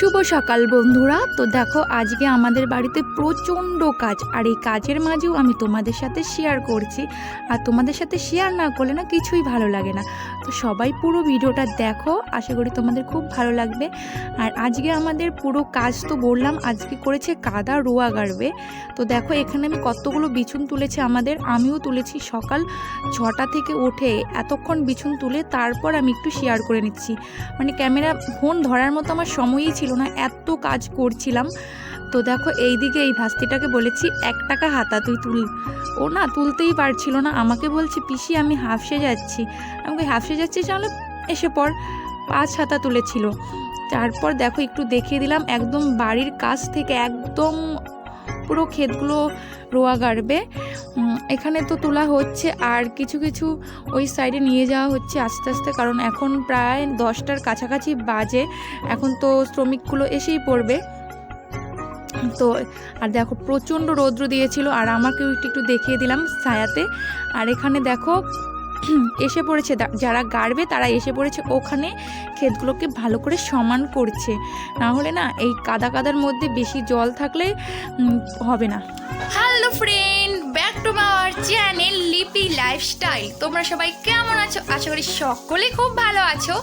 শুভ সকাল বন্ধুরা। তো দেখো, আজকে আমাদের বাড়িতে প্রচণ্ড কাজ। আর এই কাজের মাঝেও আমি তোমাদের সাথে শেয়ার করছি। আর তোমাদের সাথে শেয়ার না করলে না কিছুই ভালো লাগে না। তো সবাই পুরো ভিডিওটা দেখো। আশা করি তোমাদের খুব ভালো লাগবে। আর আজকে আমাদের পুরো কাজ তো বললাম, আজকে করেছে কাদা রোয়া গাড়বে। তো দেখো, এখানে আমি কতগুলো বিছুন তুলেছে আমাদের। আমিও তুলেছি সকাল ছটা থেকে উঠে এতক্ষণ বিছুন তুলে তারপর আমি একটু শেয়ার করে নিচ্ছি। মানে ক্যামেরা ফোন ধরার মতো আমার সময়ই ছিল না, এত কাজ করছিলাম। তো দেখো এই দিকে এই ভাস্তিটাকে বলেছি, এক টাকা হাতা তুই তুল। ও না, তুলতেই পারছিল না। আমাকে বলছে, পিসি, আমি হাফসে যাচ্ছি। আমাকে হাফসে যাচ্ছি তাহলে এসে পর পাঁচ হাতা তুলেছিল। তারপর দেখো, একটু দেখিয়ে দিলাম, একদম বাড়ির কাছ থেকে একদম পুরো ক্ষেতগুলো রোয়া গাড়বে। এখানে তো তোলা হচ্ছে, আর কিছু কিছু ওই সাইডে নিয়ে যাওয়া হচ্ছে আস্তে আস্তে, কারণ এখন প্রায় দশটার কাছাকাছি বাজে। এখন তো শ্রমিকগুলো এসেই পড়বে। তো, আর দেখো প্রচণ্ড রৌদ্র দিয়েছিল, আর আমাকেও একটু একটু দেখিয়ে দিলাম ছায়াতে। আর এখানে দেখো, এসে পড়েছে যারা গাড়বে তারা এসে পড়েছে ওখানে ক্ষেতগুলোকে ভালো করে সমান করছে। না হলে না এই কাদা কাদার মধ্যে বেশি জল থাকলে হবে না। Hello friend back to our channel Lipi lifestyle তোমরা সবাই কেমন আছো? আশা করি সকলে খুব ভালো আছো।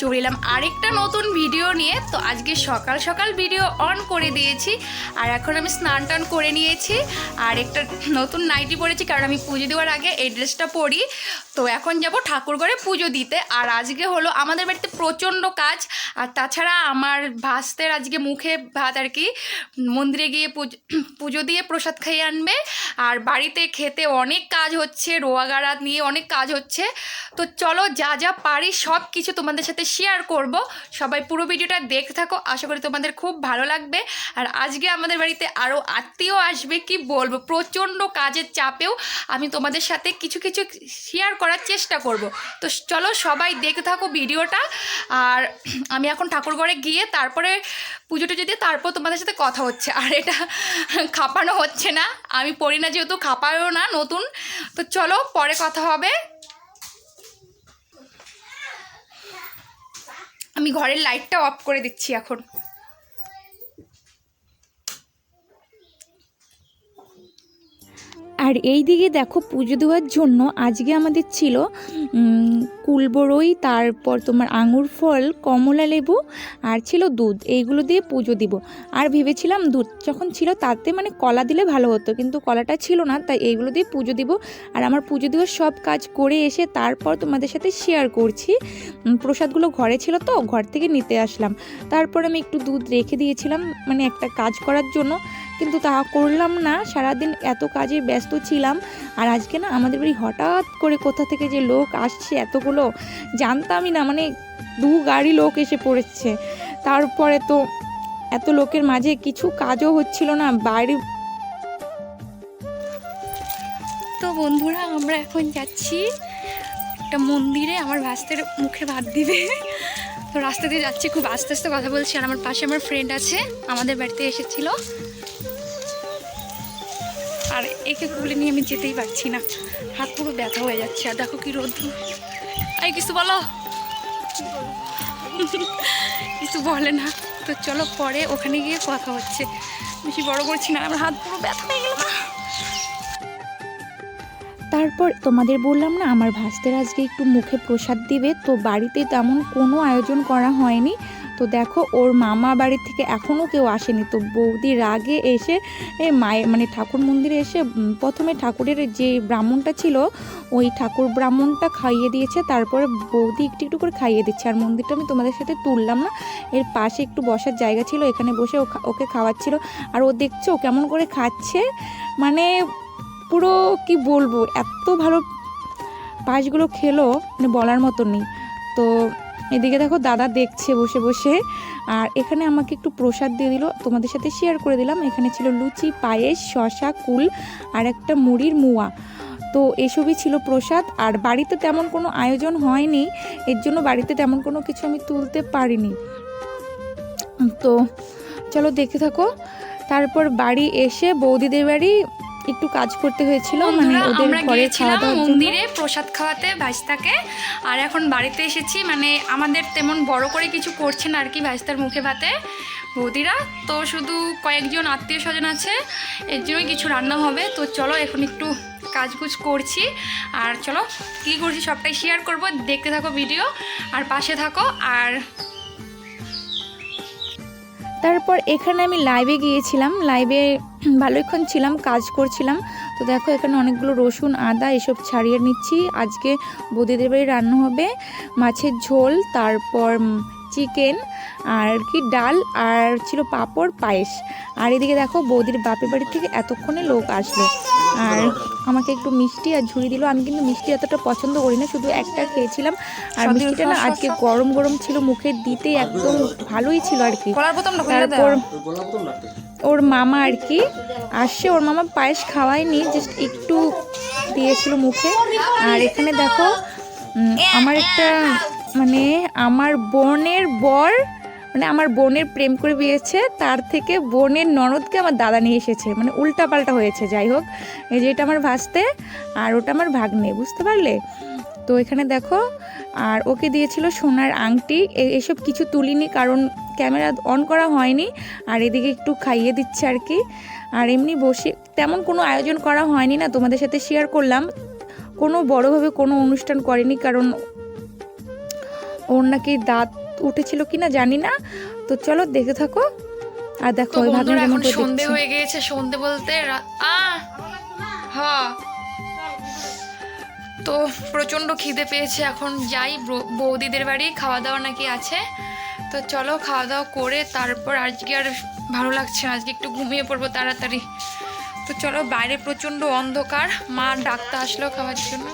চলে এলাম আরেকটা নতুন ভিডিও নিয়ে। তো আজকে সকাল সকাল ভিডিও অন করে দিয়েছি। আর এখন আমি স্নান টান করে নিয়েছি। আর একটা নতুন নাইটি পরেছি, কারণ আমি পুজো দেওয়ার আগে এই ড্রেসটা পরি। তো এখন যাব ঠাকুর ঘরে পুজো দিতে। আর আজকে হলো আমাদের বাড়িতে প্রচণ্ড কাজ। আর তাছাড়া আমার ভাস্তের আজকে মুখে ভাত আর কি, মন্দিরে গিয়ে পুজো পুজো দিয়ে প্রসাদ খাইয়ে আনবে। আর বাড়িতে খেতে অনেক কাজ হচ্ছে। রোয়াগাড়া নিয়ে অনেক কাজ হচ্ছে। তো চলো যা যা পারি সব কিছু তোমাদের সাথে শেয়ার করব। সবাই পুরো ভিডিওটা দেখতে থাকো। আশা করি তোমাদের খুব ভালো লাগবে। আর আজকে আমাদের বাড়িতে আরও আত্মীয় আসবে, কি বলব? প্রচণ্ড কাজের চাপেও আমি তোমাদের সাথে কিছু কিছু শেয়ার করার চেষ্টা করব। তো চলো সবাই দেখতে থাকো ভিডিওটা। আর আমি এখন ঠাকুরঘরে গিয়ে তারপরে পুজোটা যদি তারপর তোমাদের সাথে কথা হচ্ছে। আর এটা খাপানো হচ্ছে না। আমি পড়ি না যেহেতু, খাপায়ও না নতুন। তো চলো পরে কথা হবে। আমি ঘরের লাইটটা অফ করে দিচ্ছি এখন। আর এই দিকে দেখো পুজো দেওয়ার জন্য আজকে আমাদের ছিল কুলবরই, তারপর তোমার আঙুর ফল, কমলা লেবু আর ছিল দুধ। এইগুলো দিয়ে পুজো দিব। আর ভেবেছিলাম দুধ যখন ছিল তাতে মানে কলা দিলে ভালো হতো, কিন্তু কলাটা ছিল না, তাই এইগুলো দিয়ে পুজো দিব। আর আমার পুজো দেওয়ার সব কাজ করে এসে তারপর তোমাদের সাথে শেয়ার করছি। প্রসাদগুলো ঘরে ছিল তো, ঘর থেকে নিতে আসলাম। তারপর আমি একটু দুধ রেখে দিয়েছিলাম মানে একটা কাজ করার জন্য। কিন্তু তা করলাম না। সারাদিন এত কাজে ব্যস্ত ছিলাম। আর আজকে না আমাদের বাড়ি হঠাৎ করে কোথা থেকে যে লোক আসছে এতগুলো, জানতামই না। মানে দু গাড়ি লোক এসে পড়েছে। তারপরে তো এত লোকের মাঝে কিছু কাজও হচ্ছিল না। বাইরে তো বন্ধুরা, আমরা এখন যাচ্ছি একটা মন্দিরে। আমার ভাস্তের মুখে ভাত দিবে। তো রাস্তা দিয়ে যাচ্ছি, খুব আস্তে আস্তে কথা বলছি। আর আমার পাশে আমার ফ্রেন্ড আছে। আমাদের বাড়িতে এসেছিল। আর একে কুলে নিয়ে আমি যেতেই পারছি না। হাত পুরো ব্যথা হয়ে যাচ্ছে, আর দেখো কি রোদ। এই কিছু বলো। কিছু বলে না। তো চলো পরে ওখানে গিয়ে কথা হচ্ছে। বেশি বড় করছি না, আমার হাত পুরো ব্যথা হয়ে গেল। তারপর তোমাদের বললাম না, আমার ভাস্তের আজকে একটু মুখে প্রসাদ দিবে, তো বাড়িতে তেমন কোনো আয়োজন করা হয়নি। তো দেখো, ওর মামা বাড়ির থেকে এখনও কেউ আসেনি। তো বৌদি রাগে এসে মায়ের মানে ঠাকুর মন্দিরে এসে প্রথমে ঠাকুরের যে ব্রাহ্মণটা ছিল, ওই ঠাকুর ব্রাহ্মণটা খাইয়ে দিয়েছে। তারপরে বৌদি একটু একটু করে খাইয়ে দিচ্ছে। আর মন্দিরটা আমি তোমাদের সাথে তুললাম না। এর পাশে একটু বসার জায়গা ছিল, এখানে বসে ও ওকে খাওয়াচ্ছিল। আর ও দেখছ কেমন করে খাচ্ছে। মানে পুরো কি বলব, এত ভালো পাশগুলো খেলো মানে বলার মতো নেই। তো এদিকে দেখো দাদা দেখছে বসে বসে। আর এখানে আমাকে একটু প্রসাদ দিয়ে দিল। তোমাদের সাথে শেয়ার করে দিলাম। এখানে ছিল লুচি, পায়েস শশা কুল আর একটা মুড়ির মুয়া। তো এসবই ছিল প্রসাদ। আর বাড়িতে তেমন কোনো আয়োজন হয়নি। এর জন্য বাড়িতে তেমন কোনো কিছু আমি তুলতে পারিনি। তো চলো দেখে থাকো। তারপর বাড়ি এসে বৌদিদের বাড়ি একটু কাজ করতে হয়েছিল মানে ওদের আমরা ঘরে খাওয়া গিয়েছিলাম দাওয়ার মন্দিরে প্রসাদ খাওয়াতে ভাইস্তাকে আর এখন বাড়িতে এসেছি মানে আমাদের তেমন বড় করে কিছু করছে না আর কি ভাইস্তার মুখে ভাতে। বৌদিরা তো শুধু কয়েকজন আত্মীয় স্বজন আছে এর জন্যই কিছু রান্না হবে তো চলো এখন একটু কাজগুজ করছি। আর চলো কী করছি সবটাই শেয়ার করব দেখতে থাকো ভিডিও আর পাশে থাকো আর তারপর এখানে আমি লাইভে গিয়েছিলাম। লাইভে ভালোক্ষণ ছিলাম, কাজ করছিলাম। তো দেখো, এখানে অনেকগুলো রসুন, আদা এসব ছাড়িয়ে নিচ্ছি। আজকে বৌদিদের বাড়ি রান্না হবে মাছের ঝোল, তারপর চিকেন আর কি ডাল আর ছিল পাঁপড় পায়েস। আর এদিকে দেখো বৌদির বাপের বাড়ি থেকে এতক্ষণে লোক আসলো। আর আমাকে একটু মিষ্টি আর ঝুড়ি দিল। আমি কিন্তু মিষ্টি এতটা পছন্দ করি না শুধু একটা খেয়েছিলাম। আর মিষ্টিটা না আজকে গরম গরম ছিল মুখে দিতে একদম ভালোই ছিল আর কি। তারপর ওর মামা আর কি আসছে ওর মামা পায়েস খাওয়ায়নি জাস্ট একটু দিয়েছিল মুখে। আর এখানে দেখো আমার একটা মানে আমার বোনের বর মানে আমার বোনের প্রেম করে বিয়েছে, তার থেকে বোনের ননদকে আমার দাদা নিয়ে এসেছে। মানে উল্টা পাল্টা হয়েছে, যাই হোক। এই যে এটা আমার ভাসতে, আর ওটা আমার ভাগ্নে, বুঝতে পারলে? তো এখানে দেখো, আর ওকে দিয়েছিল সোনার আংটি। এসব কিছু তুলিনি, কারণ ক্যামেরা অন করা হয়নি, আর এদিকে একটু খাইয়ে দিচ্ছে আর কি। আর এমনি বসে, তেমন কোনো আয়োজন করা হয়নি না, তোমাদের সাথে শেয়ার করলাম। কোনো বড়োভাবে কোনো অনুষ্ঠান করেনি, কারণ ওর নাকি দাঁত উঠেছিল কি না জানি না। তো চলো দেখে থাকো। আর দেখো ওই এখন সন্ধে হয়ে গিয়েছে সন্ধে বলতে আ হ্যাঁ। তো প্রচণ্ড খিদে পেয়েছে এখন যাই বৌদিদের বাড়ি খাওয়া দাওয়া নাকি আছে। তো চলো খাওয়া দাওয়া করে তারপর আজকে আর ভালো লাগছে না আজকে একটু ঘুমিয়ে পড়ব তাড়াতাড়ি। তো চলো বাইরে প্রচণ্ড অন্ধকার মা ডাকতে আসলো খাওয়ার জন্য।